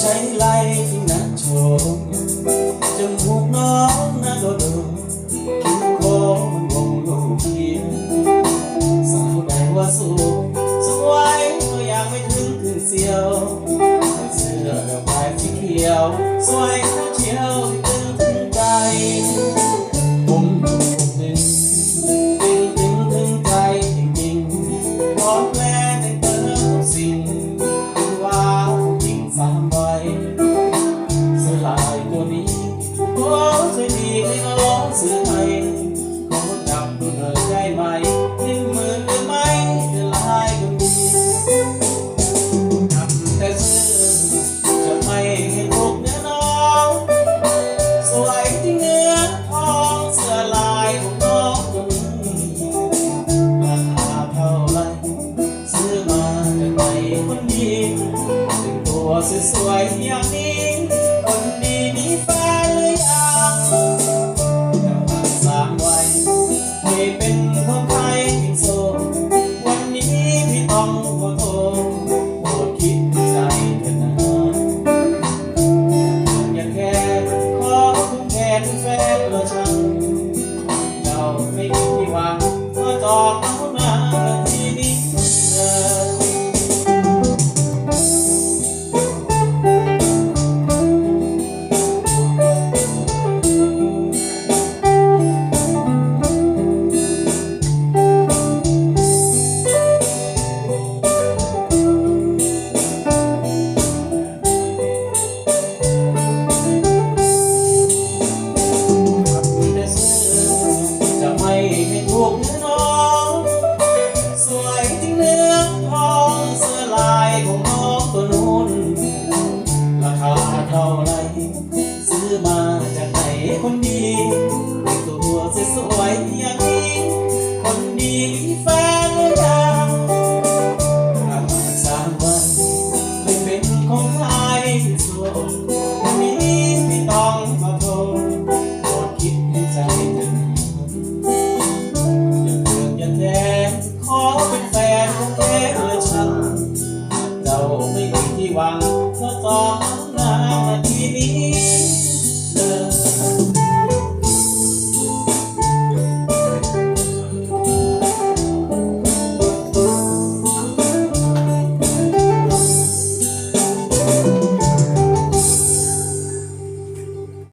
ใช้ไล่ที่นะโชมจมูกน้องนะโดโดคิ้วโค้งมันงงลูกเขียสาวใดว่าสูงสวยก็ยังไม่ถึงถึงเสียวเสื้อดอกไม้สีเขียว สวยเชียว สวยอย่างนี้คนดีมีแฟนหรือยังแต่ผ่านสามวัยไม่เป็นคนไทยที่โสดวันนี้พี่ต้องขอโทษโปรดคิดใจกันนะอย่าแค่ขอคุณแทนแฟนเราชา สวยอย่างนี้ คนดีแฟน